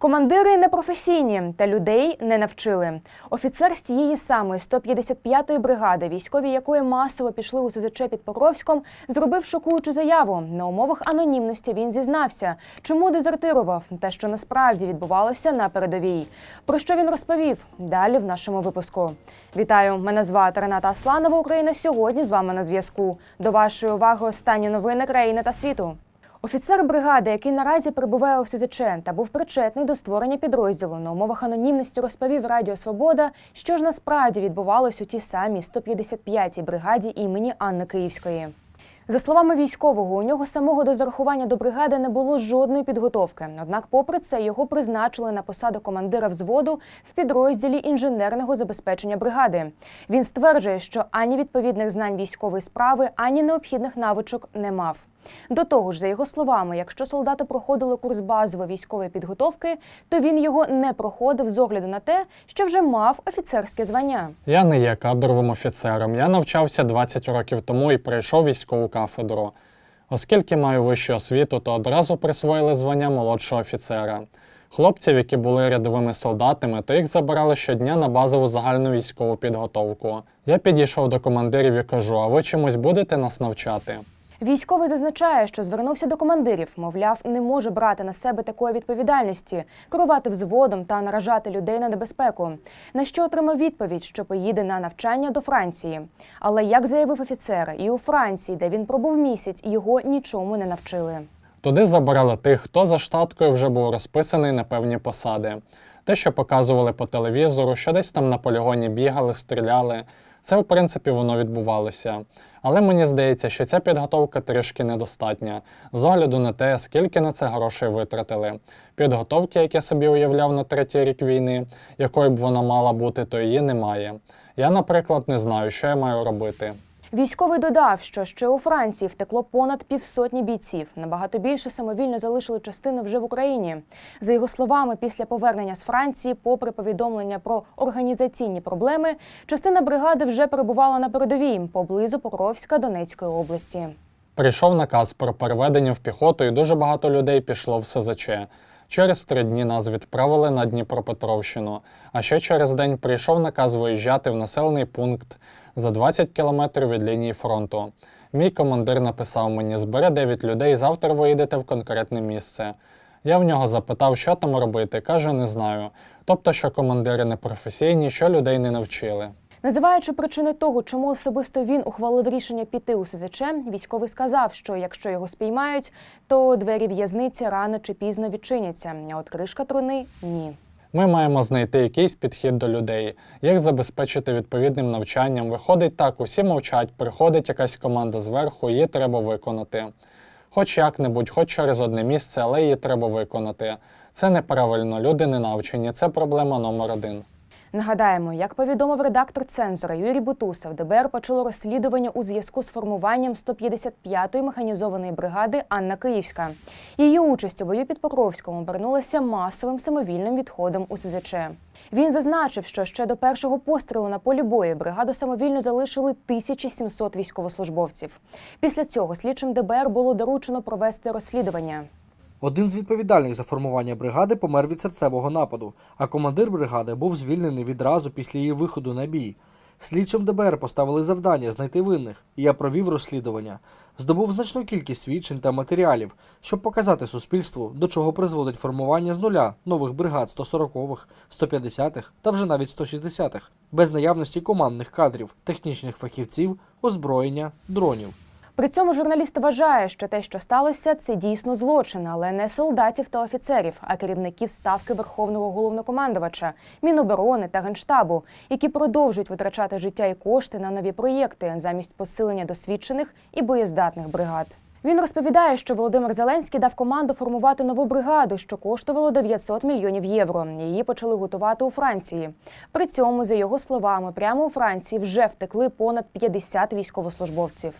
Командири непрофесійні та людей не навчили. Офіцер з тієї самої 155-ї бригади, військові якої масово пішли у СЗЧ під Покровськом, зробив шокуючу заяву. На умовах анонімності він зізнався, чому дезертирував та що насправді відбувалося на передовій. Про що він розповів далі в нашому випуску. Вітаю! Мене звати Рената Асланова. Україна сьогодні з вами на зв'язку. До вашої уваги останні новини країни та світу. Офіцер бригади, який наразі перебуває у СЗЧ та був причетний до створення підрозділу на умовах анонімності, розповів Радіо Свобода, що ж насправді відбувалось у тій самій 155-й бригаді імені Анни Київської. За словами військового, у нього самого до зарахування до бригади не було жодної підготовки. Однак, попри це, його призначили на посаду командира взводу в підрозділі інженерного забезпечення бригади. Він стверджує, що ані відповідних знань військової справи, ані необхідних навичок не мав. До того ж, за його словами, якщо солдати проходили курс базової військової підготовки, то він його не проходив з огляду на те, що вже мав офіцерське звання. Я не є кадровим офіцером. Я навчався 20 років тому і пройшов військову кафедру. Оскільки маю вищу освіту, то одразу присвоїли звання молодшого офіцера. Хлопців, які були рядовими солдатами, то їх забирали щодня на базову загальну військову підготовку. Я підійшов до командирів і кажу: а ви чомусь будете нас навчати? Військовий зазначає, що звернувся до командирів, мовляв, не може брати на себе такої відповідальності, керувати взводом та наражати людей на небезпеку. На що отримав відповідь, що поїде на навчання до Франції. Але як заявив офіцер, і у Франції, де він пробув місяць, його нічому не навчили. Туди забирали тих, хто за штаткою вже був розписаний на певні посади. Те, що показували по телевізору, що десь там на полігоні бігали, стріляли. Це, в принципі, воно відбувалося. Але мені здається, що ця підготовка трішки недостатня, з огляду на те, скільки на це грошей витратили. Підготовки, як я собі уявляв на третій рік війни, якою б вона мала бути, то її немає. Я, наприклад, не знаю, що я маю робити. Військовий додав, що ще у Франції втекло понад півсотні бійців. Набагато більше самовільно залишили частину вже в Україні. За його словами, після повернення з Франції, попри повідомлення про організаційні проблеми, частина бригади вже перебувала на передовій поблизу Покровська Донецької області. Прийшов наказ про переведення в піхоту, і дуже багато людей пішло в СЗЧ. Через три дні нас відправили на Дніпропетровщину, а ще через день прийшов наказ виїжджати в населений пункт за 20 кілометрів від лінії фронту. Мій командир написав мені: збере 9 людей, завтра виїдете в конкретне місце. Я в нього запитав, що там робити. Каже, не знаю. Тобто, що командири не професійні, що людей не навчили. Називаючи причини того, чому особисто він ухвалив рішення піти у СЗЧ, військовий сказав, що якщо його спіймають, то двері в'язниці рано чи пізно відчиняться. А от кришка труни ні. Ми маємо знайти якийсь підхід до людей, як забезпечити відповідним навчанням. Виходить так, усі мовчать, приходить якась команда зверху, її треба виконати. Хоч як-небудь, хоч через одне місце, але її треба виконати. Це неправильно, люди не навчені, це проблема номер один. Нагадаємо, як повідомив редактор цензора Юрій Бутусов, ДБР почало розслідування у зв'язку з формуванням 155-ї механізованої бригади Анна Київська. Її участь у бою під Покровськом обернулася масовим самовільним відходом у СЗЧ. Він зазначив, що ще до першого пострілу на полі бою бригаду самовільно залишили 1700 військовослужбовців. Після цього слідчим ДБР було доручено провести розслідування. Один з відповідальних за формування бригади помер від серцевого нападу, а командир бригади був звільнений відразу після її виходу на бій. Слідчим ДБР поставили завдання знайти винних, і я провів розслідування. Здобув значну кількість свідчень та матеріалів, щоб показати суспільству, до чого призводить формування з нуля нових бригад 140-х, 150-х та вже навіть 160-х, без наявності командних кадрів, технічних фахівців, озброєння, дронів. При цьому журналіст вважає, що те, що сталося, це дійсно злочин, але не солдатів та офіцерів, а керівників ставки верховного головнокомандувача, міноборони та генштабу, які продовжують витрачати життя і кошти на нові проєкти замість посилення досвідчених і боєздатних бригад. Він розповідає, що Володимир Зеленський дав команду формувати нову бригаду, що коштувало 900 мільйонів євро. Її почали готувати у Франції. При цьому, за його словами, прямо у Франції вже втекли понад 50 військовослужбовців.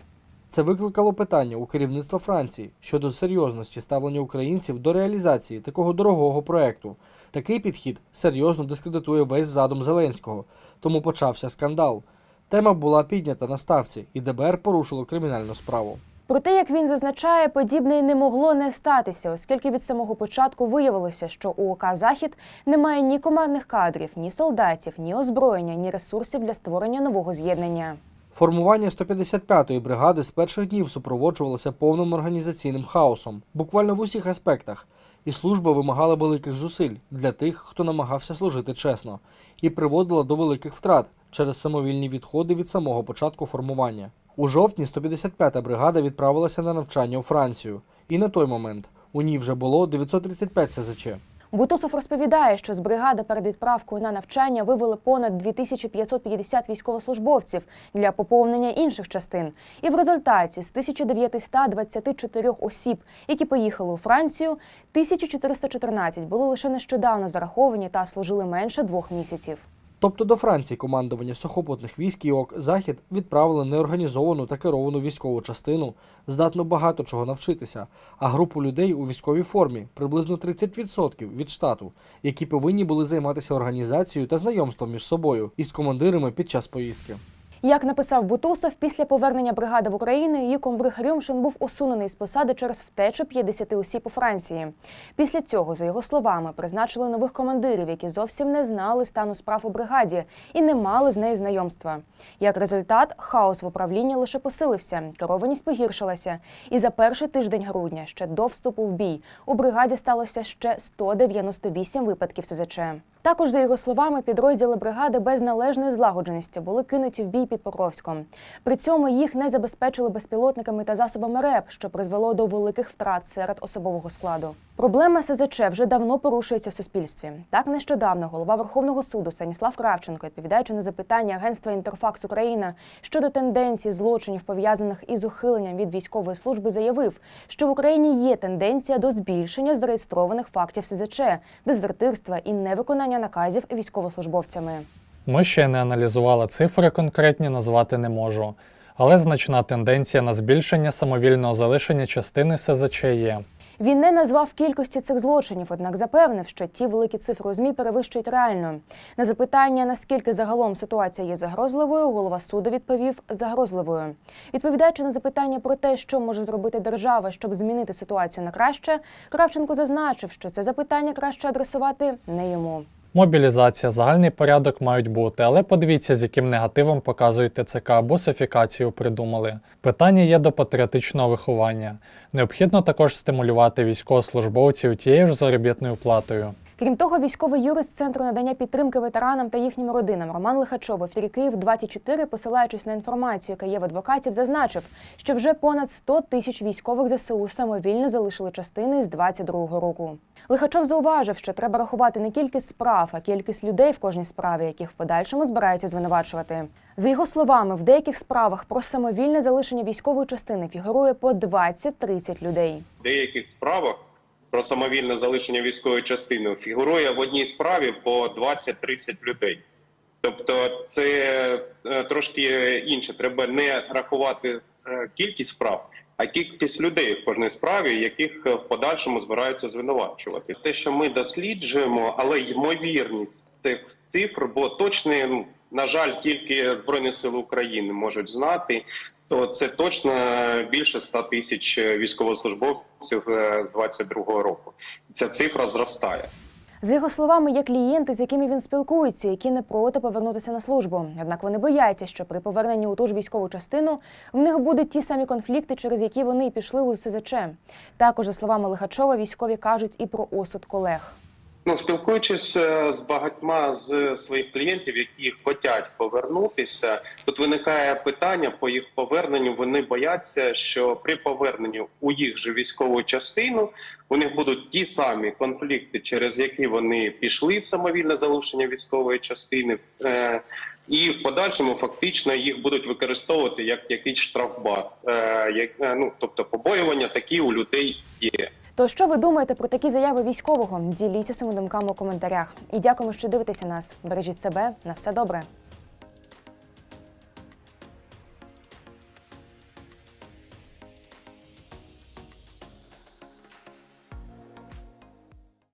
Це викликало питання у керівництва Франції щодо серйозності ставлення українців до реалізації такого дорогого проекту. Такий підхід серйозно дискредитує весь задум Зеленського, тому почався скандал. Тема була піднята на ставці, і ДБР порушило кримінальну справу. Проте, як він зазначає, подібне не могло не статися, оскільки від самого початку виявилося, що у ОК Захід немає ні командних кадрів, ні солдатів, ні озброєння, ні ресурсів для створення нового з'єднання. Формування 155-ї бригади з перших днів супроводжувалося повним організаційним хаосом, буквально в усіх аспектах, і служба вимагала великих зусиль для тих, хто намагався служити чесно, і приводила до великих втрат через самовільні відходи від самого початку формування. У жовтні 155-та бригада відправилася на навчання у Францію, і на той момент у ній вже було 935 СЗЧ. Бутусов розповідає, що з бригади перед відправкою на навчання вивели понад 2550 військовослужбовців для поповнення інших частин. І в результаті з 1924 осіб, які поїхали у Францію, 1414 були лише нещодавно зараховані та служили менше двох місяців. Тобто до Франції командування сухопутних військ ОК Захід відправили неорганізовану та керовану військову частину, здатно багато чого навчитися, а групу людей у військовій формі приблизно 30% від штату, які повинні були займатися організацією та знайомством між собою із командирами під час поїздки. Як написав Бутусов, після повернення бригади в Україну її комбриг Рюмшин був усунений з посади через втечу 50 осіб у Франції. Після цього, за його словами, призначили нових командирів, які зовсім не знали стану справ у бригаді і не мали з нею знайомства. Як результат, хаос в управлінні лише посилився, керованість погіршилася. І за перший тиждень грудня, ще до вступу в бій, у бригаді сталося ще 198 випадків СЗЧ. Також, за його словами, підрозділи бригади без належної злагодженості були кинуті в бій під Покровськом. При цьому їх не забезпечили безпілотниками та засобами РЕП, що призвело до великих втрат серед особового складу. Проблема СЗЧ вже давно порушується в суспільстві. Так нещодавно голова Верховного суду Станіслав Кравченко, відповідаючи на запитання агентства Інтерфакс Україна щодо тенденції злочинів пов'язаних із ухиленням від військової служби, заявив, що в Україні є тенденція до збільшення зареєстрованих фактів СЗЧ, дезертирства і невиконання наказів військовослужбовцями. Ми ще не аналізували цифри конкретні, назвати не можу, але значна тенденція на збільшення самовільного залишення частини СЗЧ є. Він не назвав кількості цих злочинів, однак запевнив, що ті великі цифри у ЗМІ перевищують реальну. На запитання, наскільки загалом ситуація є загрозливою, голова суду відповів загрозливою. Відповідаючи на запитання про те, що може зробити держава, щоб змінити ситуацію на краще, Кравченко зазначив, що це запитання краще адресувати не йому. Мобілізація, загальний порядок мають бути, але подивіться, з яким негативом показують ТЦК, бусифікацію придумали. Питання є до патріотичного виховання. Необхідно також стимулювати військовослужбовців тією ж заробітною платою. Крім того, військовий юрист центру надання підтримки ветеранам та їхнім родинам Роман Лихачов в ефірі Київ 24 посилаючись на інформацію, яка є в адвокатів, зазначив, що вже понад 100 тисяч військових ЗСУ самовільно залишили частини з 22-го року. Лихачов зауважив, що треба рахувати не кількість справ, а кількість людей в кожній справі, яких в подальшому збираються звинувачувати. За його словами, в деяких справах про самовільне залишення військової частини фігурує по 20-30 людей. В деяких справах про самовільне залишення військової частини фігурує в одній справі по 20-30 людей. Тобто це е, трошки інше. Треба не рахувати е, кількість справ, а кількість людей в кожній справі, яких е, в подальшому збираються звинувачувати. Те, що ми досліджуємо, але ймовірність цих цифр, бо точні, ну, на жаль, тільки Збройні Сили України можуть знати, то це точно більше 100 тисяч військовослужбовців е, з 22-го року. Ця цифра зростає. За його словами, є клієнти, з якими він спілкується, які не проти повернутися на службу. Однак вони бояться, що при поверненні у ту ж військову частину в них будуть ті самі конфлікти, через які вони пішли у СЗЧ. Також, за словами Лихачова, військові кажуть і про осуд колег. Ну, спілкуючись е, з багатьма з своїх клієнтів, які хочуть повернутися, тут виникає питання по їх поверненню. Вони бояться, що при поверненні у їх же військову частину у них будуть ті самі конфлікти, через які вони пішли в самовільне залучення військової частини. Е, і в подальшому фактично їх будуть використовувати як якийсь штрафбат. Е, як, ну, тобто побоювання такі у людей є. То що ви думаєте про такі заяви військового? Діліться своїми думками у коментарях. І дякуємо, що дивитеся нас. Бережіть себе на все добре.